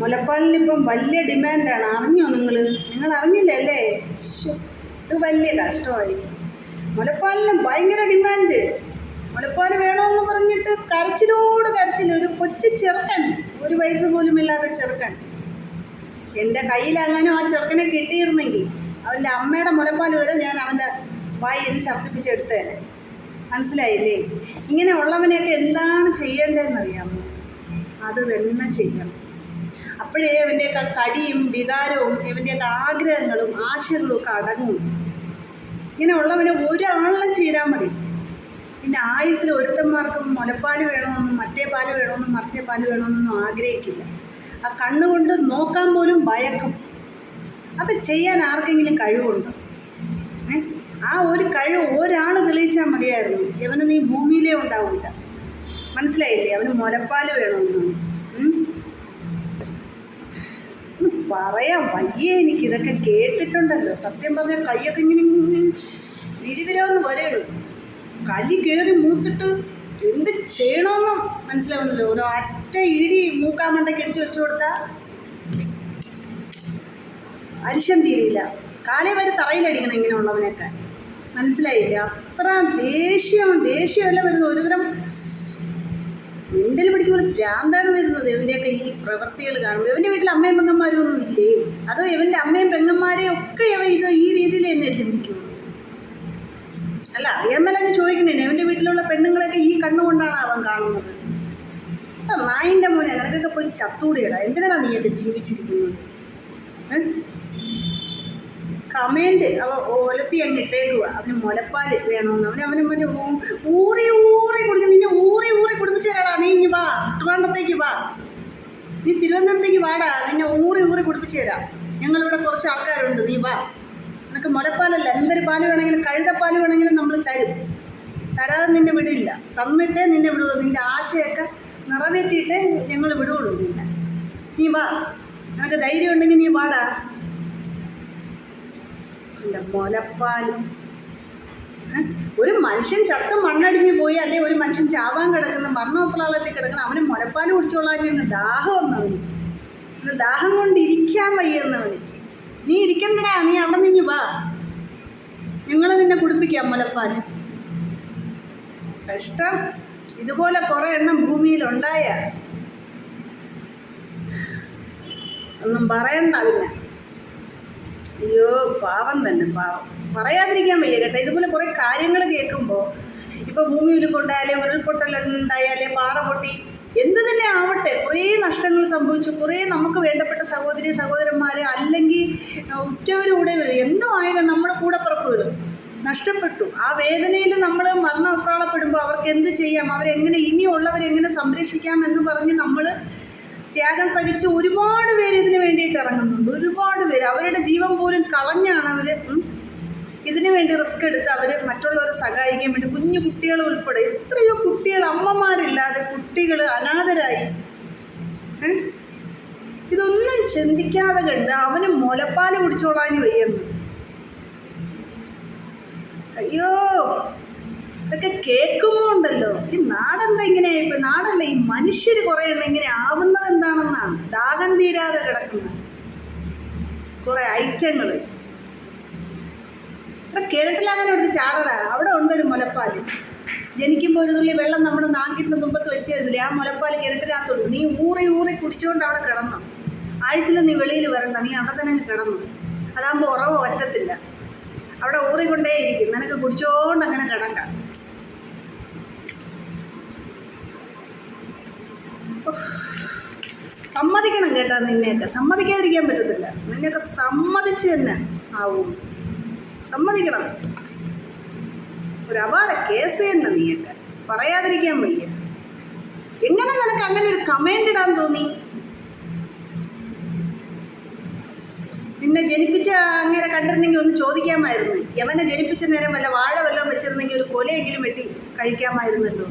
മുലപ്പാലിന് ഇപ്പം വലിയ ഡിമാൻഡാണ്. അറിഞ്ഞോ നിങ്ങൾ നിങ്ങൾ അറിഞ്ഞില്ലല്ലേ? ഇത് വലിയ കഷ്ടമായി മുലപ്പാലിന് ഭയങ്കര ഡിമാൻഡ്. മുലപ്പാൽ വേണമെന്ന് പറഞ്ഞിട്ട് കരച്ചിലോട് കരച്ചിൽ. ഒരു കൊച്ചു ചെറുക്കൻ ഒരു വയസ്സ് പോലും ഇല്ലാത്ത ചെറുക്കൻ. എന്റെ കയ്യിലങ്ങനെ ആ ചെറുക്കനെ കിട്ടിയിരുന്നെങ്കിൽ അവന്റെ അമ്മയുടെ മുലപ്പാൽ വരെ ഞാൻ അവന്റെ വായിന്ന് ഛർദ്ദിപ്പിച്ചെടുത്തേനെ. മനസ്സിലായില്ലേ? ഇങ്ങനെ ഉള്ളവനെയൊക്കെ എന്താണ് ചെയ്യേണ്ടതെന്ന് അറിയാമോ അത് തന്നെ ചെയ്യണം. അപ്പോഴേ ഇവന്റെയൊക്കെ കടിയും വികാരവും ഇവന്റെയൊക്കെ ആഗ്രഹങ്ങളും ആശകളും ഒക്കെ അടങ്ങും. ഇങ്ങനെ ഉള്ളവനെ ഒരാളിലും ചെയ്താൽ മതി. പിന്നെ ആയുസിൽ ഒരുത്തന്മാർക്കും മുലപ്പാൽ വേണമെന്നും മറ്റേ പാൽ വേണമെന്നും മറിച്ചേ പാൽ വേണമെന്നൊന്നും ആഗ്രഹിക്കില്ല. ആ കണ്ണുകൊണ്ട് നോക്കാൻ പോലും ഭയക്കും. അത് ചെയ്യാൻ ആർക്കെങ്കിലും കഴിവുണ്ട്? ആ ഒരു കഴിവ് ഒരാൾ തെളിയിച്ചാൽ മതിയായിരുന്നു. ഇവന് നീ ഭൂമിയിലേ ഉണ്ടാവില്ല. മനസ്സിലായില്ലേ? അവന് മുലപ്പാൽ വേണമെന്നാണ് ഉം? ഒന്ന് പറയാൻ വയ്യ എനിക്ക് ഇതൊക്കെ കേട്ടിട്ടുണ്ടല്ലോ. സത്യം പറഞ്ഞാൽ കൈയൊക്കെ ഇങ്ങനെ വിരിവിരാന്ന് വരെയുള്ളൂ കലി കയറി മൂത്തിട്ട് എന്ത് ചെയ്യണമെന്നും മനസ്സിലാവുന്നില്ല. ഒരു അറ്റ ഇടി മൂക്കാൻ മണ്ടയ്ക്ക് അടിച്ചു വെച്ചു കൊടുത്താൽ അരിശം തീരില്ല. കാലേ വരെ തറയിലടിക്കണം ഇങ്ങനെയുള്ളവനൊക്കെ മനസ്സിലായില്ല? അത്ര ദേഷ്യം ദേഷ്യമല്ല വരുന്ന ഒരുതരം മെന്റൽ പിടിക്കുമ്പോൾ ഭ്രാന്താണ് വരുന്നത്. ഇവന്റെയൊക്കെ ഈ പ്രവൃത്തികൾ കാണുമ്പോൾ. ഇവന്റെ വീട്ടിൽ അമ്മയും പെങ്ങന്മാരും ഒന്നും ഇല്ലേ? അതോ ഇവന്റെ അമ്മയും പെങ്ങന്മാരെയും ഒക്കെ ഇവ ഇത് ഈ രീതിയിൽ തന്നെ ചിന്തിക്കും? അല്ല അറിയാമല്ല മേലെ ഞാൻ ചോദിക്കുന്നേ ഇവന്റെ വീട്ടിലുള്ള പെണ്ണുങ്ങളൊക്കെ ഈ കണ്ണുകൊണ്ടാണ് അവൻ കാണുന്നത്. അപ്പം നായിന്റെ മോനെ നിനക്കൊക്കെ പോയി ചത്തൂടിയടാ എന്തിനാണ് നീയൊക്കെ ജീവിച്ചിരിക്കുന്നത്? കമേന്റ് അവ ഒലത്തി അങ്ങ് ഇട്ടേക്കുക അവന് മുലപ്പാൽ വേണമെന്ന്. അവന് അവന് മറ്റേ ഊറി ഊറി കുടിക്കും നിന്നെ ഊറി ഊറി കുടിപ്പിച്ചു തരാടാ നീ ഇനി വാ ട്രിവാണ്ടത്തേക്ക് വാ നീ തിരുവനന്തപുരത്തേക്ക് വാടാ നിന്നെ ഊറി കുടിപ്പിച്ചു തരാം. ഞങ്ങളിവിടെ കുറച്ച് ആൾക്കാരുണ്ട്. നീ വാ. നിനക്ക് മുലപ്പാലല്ല. എന്തൊരു പാൽ വേണമെങ്കിലും കഴുതപ്പാൽ വേണമെങ്കിലും നമ്മൾ തരും. തരാതെ നിന്നെ വിടില്ല. തന്നിട്ടേ നിന്നെ വിടുള്ളൂ. നിന്റെ ആശയൊക്കെ നിറവേറ്റിയിട്ടേ ഞങ്ങൾ വിടുകയുള്ളൂ നിന്നെ. നീ വാ. നിനക്ക് ധൈര്യം ഉണ്ടെങ്കിൽ നീ വാടാ. ഇല്ല മുലപ്പാൽ ഒരു മനുഷ്യൻ ചത്ത മണ്ണടിഞ്ഞു പോയി അല്ലെ ഒരു മനുഷ്യൻ ചാവാൻ കിടക്കുന്ന മരണോപ്രാളത്തിൽ കിടക്കുന്ന അവന് മുലപ്പാൽ കുടിച്ചോളാൻ ദാഹം എന്നവന് ഇന്ന് ദാഹം കൊണ്ട് ഇരിക്കാൻ വയ്യെന്നവന് നീ ഇരിക്കണ്ടടാ നീ അവിടെ നിന്ന് വാ. ഞങ്ങൾ നിന്നെ കുടിപ്പിക്കാം മുലപ്പാൽ കഷ്ടം. ഇതുപോലെ കുറേ എണ്ണം ഭൂമിയിലുണ്ടായ. ഒന്നും പറയണ്ട പിന്നെ. അയ്യോ പാവം തന്നെ പാവം. പറയാതിരിക്കാൻ വയ്യ കേട്ടോ. ഇതുപോലെ കുറേ കാര്യങ്ങൾ കേൾക്കുമ്പോൾ ഇപ്പോൾ ഭൂമി കൊണ്ടായാലേ ഉരുൾപൊട്ടലുണ്ടായാലേ പാറ പൊട്ടി എന്ത് തന്നെ ആവട്ടെ കുറേ നഷ്ടങ്ങൾ സംഭവിച്ചു കുറേ നമുക്ക് വേണ്ടപ്പെട്ട സഹോദരി സഹോദരന്മാർ അല്ലെങ്കിൽ ഉറ്റവരൂടെ വരും. എന്തോ ആയാലും നമ്മുടെ കൂടപ്പിറപ്പുകൾ നഷ്ടപ്പെട്ടു. ആ വേദനയിൽ നമ്മൾ മരണപ്രാളപ്പെടുമ്പോൾ അവർക്ക് എന്ത് ചെയ്യാം? അവരെങ്ങനെ ഇനിയുള്ളവരെങ്ങനെ സംരക്ഷിക്കാം എന്ന് പറഞ്ഞ് നമ്മൾ ത്യാഗം സഹിച്ച് ഒരുപാട് പേര് ഇതിന് വേണ്ടിയിട്ട് ഇറങ്ങുന്നുണ്ട്. ഒരുപാട് പേര്. അവരുടെ ജീവൻ പോലും കളഞ്ഞാണ് അവർ ഇതിനു വേണ്ടി റിസ്ക് എടുത്ത് അവർ മറ്റുള്ളവരെ സഹായിക്കാൻ വേണ്ടി കുഞ്ഞു കുട്ടികൾ ഉൾപ്പെടെ എത്രയോ കുട്ടികൾ അമ്മമാരില്ലാതെ കുട്ടികൾ അനാഥരായി? ഇതൊന്നും ചിന്തിക്കാതെ കണ്ട് അവന് മുലപ്പാൽ കുടിച്ചോളാൻ വയ്യുന്നു അയ്യോ ഇതൊക്കെ കേൾക്കുമ്പോൾ ഉണ്ടല്ലോ. ഈ നാടെന്താ ഇങ്ങനെ? ഇപ്പം നാടല്ല ഈ മനുഷ്യർ കുറേ എണ്ണം ഇങ്ങനെ ആവുന്നത് എന്താണെന്നാണ്. ദാഹം തീരാതെ കിടക്കുന്ന കുറേ ഐറ്റങ്ങൾ അങ്ങനെ എടുത്ത് ചാടടാ അവിടെ ഉണ്ടൊരു മുലപ്പാൽ. ജനിക്കുമ്പോൾ ഒരു തുള്ളി വെള്ളം നമ്മുടെ നാക്കിന്റെ തുമ്പത്ത് വെച്ചിരുന്നില്ലേ ആ മുലപ്പാൽ കിരട്ടിനകത്തോട്ട് നീ ഊറി ഊറി കുടിച്ചുകൊണ്ട് അവിടെ കിടന്നു. ആയുസിൽ നീ വെളിയിൽ വരണ്ട നീ അവിടെ തന്നെ കിടന്നു. അതാകുമ്പോൾ ഉറവ് ഒറ്റത്തില്ല. അവിടെ ഊറിക്കൊണ്ടേയിരിക്കും. നിനക്ക് കുടിച്ചോണ്ട് അങ്ങനെ കിടക്കാം. സമ്മതിക്കണം കേട്ടോ നിന്നെയൊക്കെ. സമ്മതിക്കാതിരിക്കാൻ പറ്റത്തില്ല. നിന്നെയൊക്കെ സമ്മതിച്ച് തന്നെ ആവും. സമ്മതിക്കണം. ഒരു അപാര കേസ് തന്നെ നീയൊക്കെ പറയാതിരിക്കാൻ വയ്യ. എങ്ങനെ നിനക്ക് അങ്ങനെ ഒരു കമന്റ് ഇടാൻ തോന്നി? നിന്നെ ജനിപ്പിച്ച അങ്ങനെ കണ്ടിരുന്നെങ്കിൽ ഒന്ന് ചോദിക്കാമായിരുന്നു. യവനെ ജനിപ്പിച്ച നേരം വല്ല വാഴ വല്ലതും വെച്ചിരുന്നെങ്കിൽ ഒരു കൊലയെങ്കിലും വെട്ടി കഴിക്കാമായിരുന്നല്ലോ.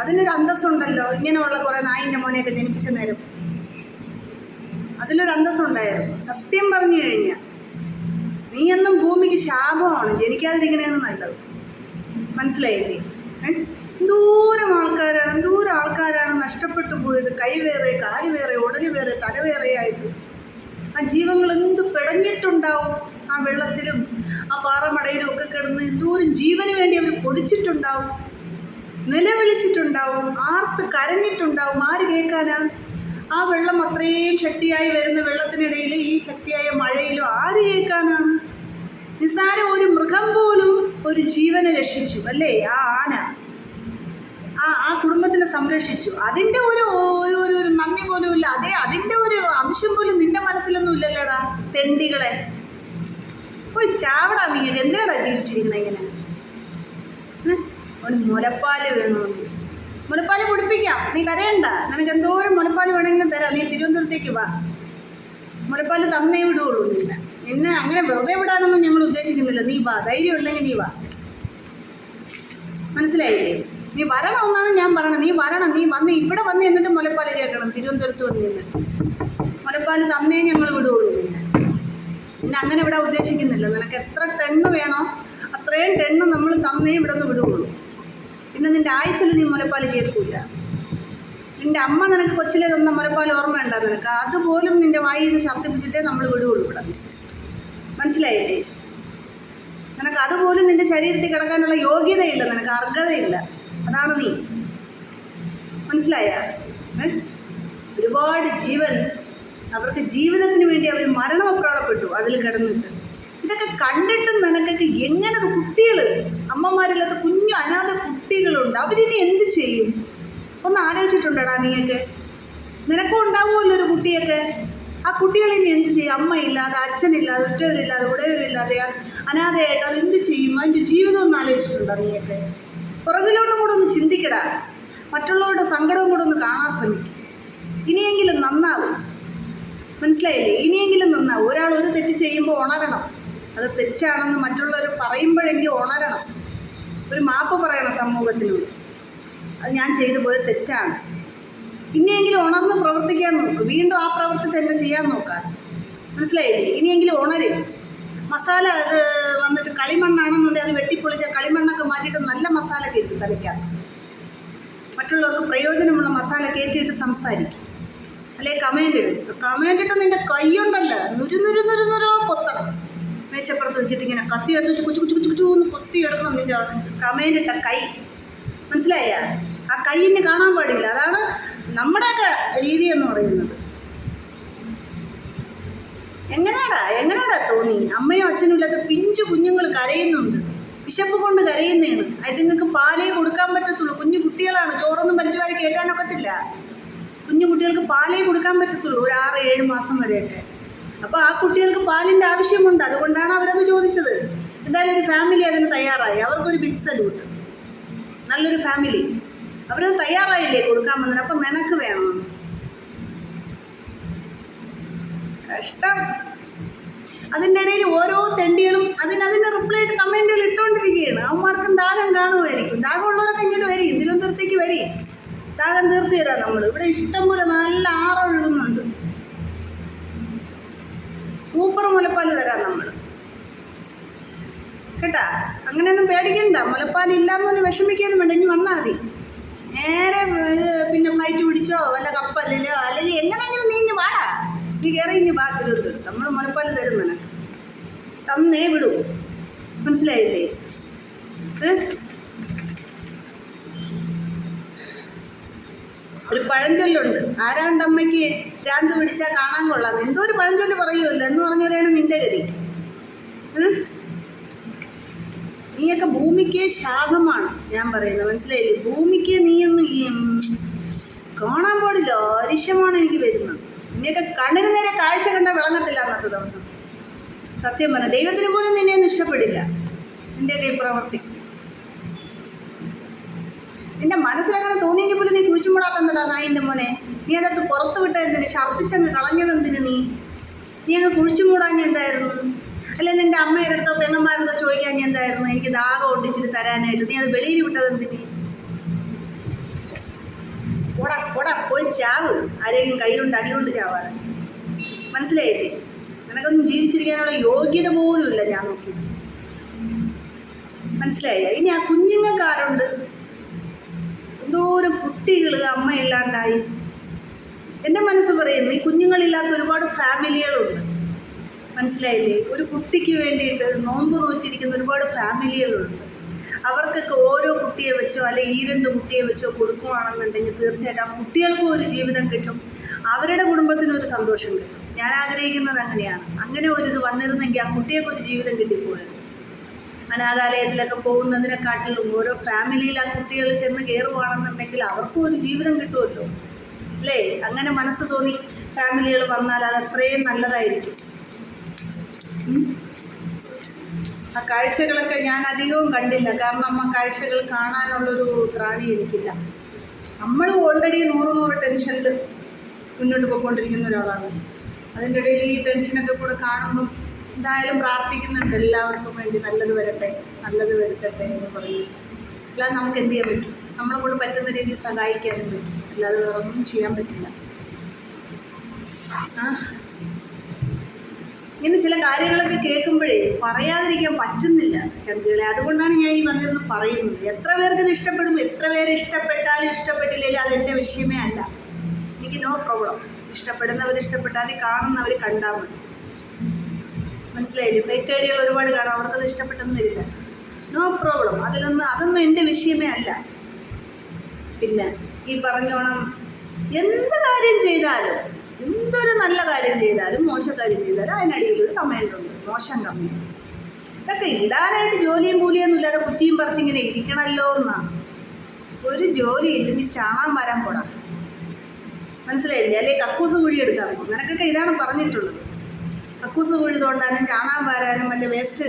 അതിനൊരു അന്തസ്സുണ്ടല്ലോ ഇങ്ങനെയുള്ള കുറേ നായിന്റെ മോനെയൊക്കെ ജനിപ്പിച്ച നേരം. അതിലൊരു അന്തസ്സുണ്ടായിരുന്നു. സത്യം പറഞ്ഞു കഴിഞ്ഞാൽ നീയെന്നും ഭൂമിക്ക് ശാപമാണ്. ജനിക്കാതിരിക്കണേന്ന് നല്ലത്. മനസ്സിലായില്ലേ ദൂരം ആൾക്കാരാണ് എന്തോരം ആൾക്കാരാണ് നഷ്ടപ്പെട്ടു പോയത്. കൈ വേറെ കാൽ വേറെ ഉടൽ വേറെ തല വേറെ ആയിട്ട്. ആ ജീവങ്ങൾ എന്ത് പിടഞ്ഞിട്ടുണ്ടാവും? ആ വെള്ളത്തിലും ആ പാറമടയിലും ഒക്കെ കിടന്ന് എന്തോരം ജീവന് വേണ്ടി അവർ കൊതിച്ചിട്ടുണ്ടാവും? നിലവിളിച്ചിട്ടുണ്ടാവും? ആർത്ത് കരഞ്ഞിട്ടുണ്ടാവും? ആര് കേൾക്കാനാ? ആ വെള്ളം അത്രയും ശക്തിയായി വരുന്ന വെള്ളത്തിനിടയിൽ ഈ ശക്തിയായ മഴയിലും ആര് കേൾക്കാനാണ് നിസ്സാരം ഒരു മൃഗം പോലും ഒരു ജീവനെ രക്ഷിച്ചു അല്ലേ? ആ ആന. ആ ആ കുടുംബത്തിനെ സംരക്ഷിച്ചു. അതിന്റെ ഒരു ഒരു ഒരു ഒരു നന്ദി പോലും ഇല്ല. അതേ അതിന്റെ ഒരു അംശം പോലും നിന്റെ മനസ്സിലൊന്നും ഇല്ലല്ലേടാ തെണ്ടികളെ. പോയി ചാവടാ നീ. എന്തിനാടാ ജീവിച്ചിരിക്കണ ഇങ്ങനെ? ഒരു മുലപ്പാൽ വേണമെന്ന് മുലപ്പാൽ കുടിപ്പിക്കാം. നീ കരയണ്ട. നിനക്ക് എന്തോരം മുലപ്പാൽ വേണമെങ്കിലും തരാം. നീ തിരുവനന്തപുരത്തേക്ക് വാ. മുലപ്പാൽ തന്നേ വിടുകയുള്ളൂ നിന്നെ. നിന്നെ അങ്ങനെ വെറുതെ വിടാനൊന്നും ഞങ്ങൾ ഉദ്ദേശിക്കുന്നില്ല. നീ വാ ധൈര്യം ഉണ്ടെങ്കിൽ നീ വാ. മനസ്സിലായില്ലേ? നീ വരണമെന്നാണ് ഞാൻ പറയണം നീ വരണം നീ വന്ന് ഇവിടെ വന്ന് എന്നിട്ട് മുലപ്പാൽ കേൾക്കണം തിരുവനന്തപുരത്ത് വന്ന് നിന്നിട്ട് മുലപ്പാൽ തന്നേ ഞങ്ങൾ വിടുകയുള്ളൂ നിന്നെ നിന്നെ അങ്ങനെ ഇവിടെ ഉദ്ദേശിക്കുന്നില്ല. നിനക്ക് എത്ര ടെണ്ണ് വേണോ അത്രയും ടെണ്ണ് നമ്മൾ തന്നേ ഇവിടെ നിന്ന് വിടുകയുള്ളൂ പിന്നെ നിന്റെ ആഴ്ചയിൽ നീ മുലപ്പാൽ കേൾക്കില്ല നിന്റെ അമ്മ നിനക്ക് കൊച്ചിലെ തന്ന മുലപ്പാൽ ഓർമ്മയുണ്ടോ നിനക്ക്? അതുപോലും നിന്റെ വായിൽ നിന്ന് ഛർദ്ദിപ്പിച്ചിട്ടേ നമ്മൾ വിടുകയുള്ളൂ ഇവിടെ. മനസ്സിലായില്ലേ? നിനക്ക് അതുപോലും നിന്റെ ശരീരത്തിൽ കിടക്കാനുള്ള യോഗ്യതയില്ല നിനക്ക് അർഹതയില്ല. അതാണ് നീ. മനസ്സിലായ? ഒരുപാട് ജീവൻ അവർക്ക് ജീവിതത്തിന് വേണ്ടി അവർ മരണമപ്രാടപ്പെട്ടു അതിൽ കിടന്നിട്ട്. ഇതൊക്കെ കണ്ടിട്ടും നിനക്കൊക്കെ എങ്ങനെ കുട്ടികൾ അമ്മമാരില്ലാത്ത കുഞ്ഞു അനാഥ കുട്ടികളുണ്ട് അവരിനി എന്ത് ചെയ്യും? ഒന്ന് ആലോചിച്ചിട്ടുണ്ടടാ നീയൊക്കെ. നിനക്കും ഉണ്ടാവുമല്ലോ ഒരു കുട്ടിയൊക്കെ. ആ കുട്ടികളെ ഇനി എന്ത് ചെയ്യും? അമ്മയില്ലാതെ അച്ഛനില്ലാതെ ഒറ്റവരില്ലാതെ ഉടയവരില്ലാതെയാണ് അനാഥയായിട്ട് അത് എന്ത് ചെയ്യും? അതിന്റെ ജീവിതം ഒന്ന് ആലോചിച്ചിട്ടുണ്ടോ നീയൊക്കെ? പുറകിലോട്ടും കൂടെ ഒന്ന് ചിന്തിക്കടാ. മറ്റുള്ളവരുടെ സങ്കടവും കൂടെ ഒന്ന് കാണാൻ ശ്രമിക്കും. ഇനിയെങ്കിലും നന്നാവും. മനസ്സിലായില്ലേ? ഇനിയെങ്കിലും നന്നാവും. ഒരാൾ ഒരു തെറ്റ് ചെയ്യുമ്പോൾ ഉണരണം. അത് തെറ്റാണെന്ന് മറ്റുള്ളവർ പറയുമ്പോഴെങ്കിലും ഉണരണം. ഒരു മാപ്പ് പറയണം സമൂഹത്തിനോട്. അത് ഞാൻ ചെയ്തു പോയത് തെറ്റാണ്. ഇനിയെങ്കിലും ഉണർന്ന് പ്രവർത്തിക്കാൻ നോക്ക്. വീണ്ടും ആ പ്രവൃത്തി തന്നെ ചെയ്യാൻ നോക്കാം. മനസ്സിലായില്ലേ? ഇനിയെങ്കിലും ഉണരും. മസാല അത് വന്നിട്ട് കളിമണ്ണാണെന്നുണ്ടെങ്കിൽ അത് വെട്ടിപ്പൊളിച്ച കളിമണ്ണൊക്കെ മാറ്റിയിട്ട് നല്ല മസാല കയറ്റി തലയ്ക്കകത്ത്. മറ്റുള്ളവർക്ക് പ്രയോജനമുള്ള മസാല കയറ്റിയിട്ട് സംസാരിക്കും. അല്ലെ കമന്റ് ഇടും. കമന്റ് ഇട്ട് നിന്റെ നുരു നുരു നുരു നുരോ കൊത്തണം മേശപ്പുറത്ത് വെച്ചിട്ട് ഇങ്ങനെ കത്തി എടുത്ത് വെച്ച് കുച്ചു കുച്ചു കുച്ചു കുച്ചു എന്ന് കൊത്തി എടുക്കണം നിന്റെ കമന്റ് ഇട്ട കൈ. മനസ്സിലായ? ആ കൈയിന് കാണാൻ പാടില്ല. അതാണ് നമ്മുടെയൊക്കെ രീതി എന്ന് പറയുന്നത് എങ്ങനെയാടാ എങ്ങനെയാടാ തോന്നി അമ്മയും അച്ഛനും ഇല്ലാത്ത പിഞ്ചു കുഞ്ഞുങ്ങൾ കരയുന്നുണ്ട്. വിശപ്പ് കൊണ്ട് കരയുന്നതാണ്. അതുങ്ങൾക്ക് പാലേ കൊടുക്കാൻ പറ്റത്തുള്ളൂ. കുഞ്ഞു കുട്ടികളാണ്. ചോറൊന്നും വലിച്ചു വാരി കേൾക്കാനൊക്കത്തില്ല കുഞ്ഞു കുട്ടികൾക്ക് പാലേ കൊടുക്കാൻ പറ്റത്തുള്ളൂ ഒരു ആറ് ഏഴ് മാസം വരെയൊക്കെ. അപ്പോൾ ആ കുട്ടികൾക്ക് പാലിന്റെ ആവശ്യമുണ്ട്. അതുകൊണ്ടാണ് അവരത് ചോദിച്ചത്. എന്തായാലും ഒരു ഫാമിലി അതിന് തയ്യാറായി. അവർക്കൊരു ബിഗ് സല്യൂട്ട് നല്ലൊരു ഫാമിലി. അവരത് തയ്യാറായില്ലേ കൊടുക്കാൻ വന്നത് അപ്പം നിനക്ക് വേണം. കഷ്ടം. അതിന്റെ ഇടയിൽ ഓരോ തെണ്ടികളും അതിന് അതിന്റെ റിപ്ലൈ ആയിട്ട് കമന്റുകൾ ഇട്ടുകൊണ്ടിരിക്കുകയാണ് അവന്മാർക്കും ദാഹം കാണുമായിരിക്കും. ദാഹമുള്ളവരൊക്കെ ഇങ്ങോട്ട് വരും. തിരുവനന്തപുരത്തേക്ക് വരും. ദാഹം തീർത്തി തരാം നമ്മൾ ഇവിടെ ഇഷ്ടം പോലെ നല്ല ആറൊഴുകുന്നുണ്ട് സൂപ്പർ മുലപ്പാൽ തരാം നമ്മൾ കേട്ടാ? അങ്ങനെയൊന്നും പേടിക്കണ്ട. മുലപ്പാൽ ഇല്ലാന്നൊന്ന് വിഷമിക്കാനും വേണ്ട. ഇനി വന്നാൽ മതി. നേരെ പിന്നെ ഫ്ലൈറ്റ് പിടിച്ചോ? വല്ല കപ്പലിലോ? അല്ലെങ്കിൽ എങ്ങനെയെങ്കിലും നീ ഇഞ്ഞ് വാടാ. നീ കയറി ഇഞ്ഞ് വാ നമ്മൾ മുലപ്പാൽ തരും നിനക്ക്. തന്നേ വിടൂ. മനസ്സിലായില്ലേ? ഒരു പഴഞ്ചൊല്ലുണ്ട്. ആരാണ്ട് അമ്മയ്ക്ക് ഭ്രാന്ത് പിടിച്ചാൽ കാണാൻ കൊള്ളാം. എന്തോ ഒരു പഴഞ്ചൊല്ല് പറയുമല്ലോ എന്ന് പറഞ്ഞാലാണ് നിന്റെ ഗതി? നീയൊക്കെ ഭൂമിക്ക് ശാപമാണ് ഞാൻ പറയുന്നത്. മനസ്സിലായില്ലേ? ഭൂമിക്ക് നീയൊന്നും കാണാൻ പാടില്ല. അരിശമാണ് എനിക്ക് വരുന്നത്. നിന്നെയൊക്കെ കണ്ണിന് നേരെ കാഴ്ച കണ്ട വിളങ്ങത്തില്ല അന്നത്തെ ദിവസം. സത്യം പറഞ്ഞ ദൈവത്തിന് പോലും നിന്നെ ഒന്നും ഇഷ്ടപ്പെടില്ല. എന്റെ ഈ പ്രവൃത്തി. നിന്റെ മനസ്സിലങ്ങനെ തോന്നിയെങ്കിൽ പോലും നീ കുഴിച്ചുമൂടാത്തണ്ടടാ നായിന്റെ മോനെ? നീ അതിനകത്ത് പുറത്ത് വിട്ട എന്തിന്? ഛർദ്ദിച്ചങ്ങ് കളഞ്ഞതെന്തിന് നീ? നീ അങ്ങ് കുഴിച്ചുമൂടാൻ എന്തായിരുന്നു? അല്ലെ നിന്റെ അമ്മയുടെ അടുത്തോ പെങ്ങന്മാരുടെ ചോദിക്കാൻ എന്തായിരുന്നു? എനിക്ക് ദാഹം ഒട്ടിച്ചിട്ട് തരാനായിട്ട് നീ അത് വെളിയിൽ വിട്ടത് എന്തിന്? പോടാ പോടാ പോയി ചാവ്. ആരെങ്കിലും കൈ കൊണ്ട് അടി കൊണ്ട് ചാവാതെ. മനസ്സിലായില്ലേ? നിനക്കൊന്നും ജീവിച്ചിരിക്കാനുള്ള യോഗ്യത പോലും ഇല്ല ഞാൻ നോക്കി. മനസ്സിലായി? ഇനി ആ കുഞ്ഞുങ്ങൾക്കാരുണ്ട്. എന്തോരം കുട്ടികൾ അമ്മയില്ലാണ്ടായി. എന്റെ മനസ്സ് പറയുന്നു ഈ കുഞ്ഞുങ്ങളില്ലാത്ത ഒരുപാട് ഫാമിലികളുണ്ട്. മനസ്സിലായില്ലേ? ഒരു കുട്ടിക്ക് വേണ്ടിയിട്ട് നോമ്പ് നോറ്റിരിക്കുന്ന ഒരുപാട് ഫാമിലികളുണ്ട്. അവർക്കൊക്കെ ഓരോ കുട്ടിയെ വെച്ചോ അല്ലെ ഈ രണ്ട് കുട്ടിയെ വെച്ചോ കൊടുക്കുവാണെന്നുണ്ടെങ്കിൽ തീർച്ചയായിട്ടും ആ കുട്ടികൾക്കും ഒരു ജീവിതം കിട്ടും. അവരുടെ കുടുംബത്തിനൊരു സന്തോഷം കിട്ടും. ഞാൻ ആഗ്രഹിക്കുന്നത് അങ്ങനെയാണ്. അങ്ങനെ ഒരു ഇത് വന്നിരുന്നെങ്കിൽ ആ കുട്ടിയൊക്കെ ഒരു ജീവിതം കിട്ടിപ്പോയത് അനാഥാലയത്തിലൊക്കെ പോകുന്നതിനെക്കാട്ടിലും ഓരോ ഫാമിലിയിൽ ആ കുട്ടികൾ ചെന്ന് കയറുവാണെന്നുണ്ടെങ്കിൽ അവർക്കും ഒരു ജീവിതം കിട്ടുമല്ലോ. അല്ലേ? അങ്ങനെ മനസ്സ് തോന്നി ഫാമിലികൾ വന്നാൽ അത് അത്രയും നല്ലതായിരിക്കും. ആ കാഴ്ചകളൊക്കെ ഞാൻ അധികവും കണ്ടില്ല. കാരണം അമ്മ കാഴ്ചകൾ കാണാനുള്ളൊരു ത്രാണി എനിക്കില്ല. നമ്മൾ ഓൾറെഡി നൂറ് നൂറ് ടെൻഷനിൽ മുന്നോട്ട് പോയിക്കൊണ്ടിരിക്കുന്ന ഒരാളാണ്. അതിന്റെ ഇടയിൽ ഈ ടെൻഷനൊക്കെ കൂടെ കാണുമ്പം എന്തായാലും പ്രാർത്ഥിക്കുന്നുണ്ട് എല്ലാവർക്കും വേണ്ടി നല്ലത് വരട്ടെ നല്ലത് വരുത്തട്ടെ എന്ന് പറഞ്ഞു അല്ലാതെ നമുക്ക് എന്ത് ചെയ്യാൻ പറ്റും? നമ്മളെ കൊണ്ട് പറ്റുന്ന രീതിയിൽ സഹായിക്കാനും പറ്റും അല്ലാതെ വേറെ ഒന്നും ചെയ്യാൻ പറ്റില്ല. ആ. ചില കാര്യങ്ങളൊക്കെ കേൾക്കുമ്പോഴേ പറയാതിരിക്കാൻ പറ്റുന്നില്ല ചങ്കുകളെ അതുകൊണ്ടാണ് ഞാൻ ഈ വന്നിരുന്ന് പറയുന്നത്. എത്ര പേർക്ക് ഇത് ഇഷ്ടപ്പെടും എത്ര പേര് ഇഷ്ടപ്പെട്ടാലും ഇഷ്ടപ്പെട്ടില്ലെങ്കിലും അതെന്റെ വിഷയമേ അല്ല. എനിക്ക് നോ പ്രോബ്ലം ഇഷ്ടപ്പെടുന്നവർ ഇഷ്ടപ്പെട്ടാൽ മതി കാണുന്നവർ കണ്ടാൽ മതി. മനസ്സിലായില്ലേ? ഫേക്ക് ഐഡിയകൾ ഒരുപാട് കാണാം. അവർക്കത് ഇഷ്ടപ്പെട്ടെന്ന് വരില്ല. നോ പ്രോബ്ലം അതിലൊന്നും അതൊന്നും എന്റെ വിഷയമേ അല്ല. പിന്നെ ഈ പറഞ്ഞോണം എന്ത് കാര്യം ചെയ്താലും എന്തൊരു നല്ല കാര്യം ചെയ്താലും മോശം കാര്യം ചെയ്താലും അതിനടിയിൽ ഒരു കമന്റ് ഉണ്ട്. മോശം കമന്റ് ഇതൊക്കെ ഇടാനായിട്ട് ജോലിയും കൂലിയൊന്നും ഇല്ലാതെ കുറ്റിയും പറിച്ചിങ്ങനെ ഇരിക്കണമല്ലോ എന്നാണ് ഒരു ജോലി ഇല്ലെങ്കിൽ ചാണാൻ വരാൻ പോടാ. മനസ്സിലായില്ലേ? അല്ലെ? കക്കൂസ് കുഴി എടുക്കാൻ പോകും നിനക്കൊക്കെ ഇതാണ് പറഞ്ഞിട്ടുള്ളത്. കക്കൂസ് കുഴി തോണ്ടാനും ചാണാൻ വാരാനും മറ്റേ വേസ്റ്റ്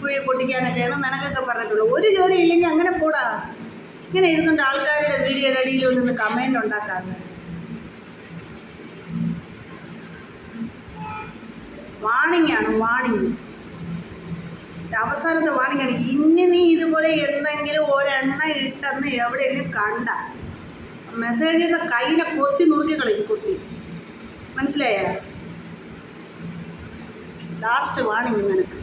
കുഴി പൊട്ടിക്കാനൊക്കെയാണ് നിനക്കൊക്കെ പറഞ്ഞിട്ടുള്ളത്. ഒരു ജോലി ഇല്ലെങ്കിൽ അങ്ങനെ പോടാ. ഇങ്ങനെ ഇരുന്നുണ്ട് ആൾക്കാരുടെ വീഡിയോയുടെ അടിയിൽ നിന്ന് കമന്റ് ഉണ്ടാക്കാറ് വാണിംഗ് ആണ് വാണിംഗ് അവസാനത്തെ വാണിംഗ് ആണ്. ഇനി നീ ഇതുപോലെ എന്തെങ്കിലും ഒരെണ്ണ ഇട്ടെന്ന് എവിടെയെങ്കിലും കണ്ട. മെസ്സേജ് ചെയ്യുന്ന കൈനെ കൊത്തി നുറുക്കി കളയും കൊത്തി. മനസ്സിലായ? ലാസ്റ്റ് വാണിംഗ് നിനക്ക്.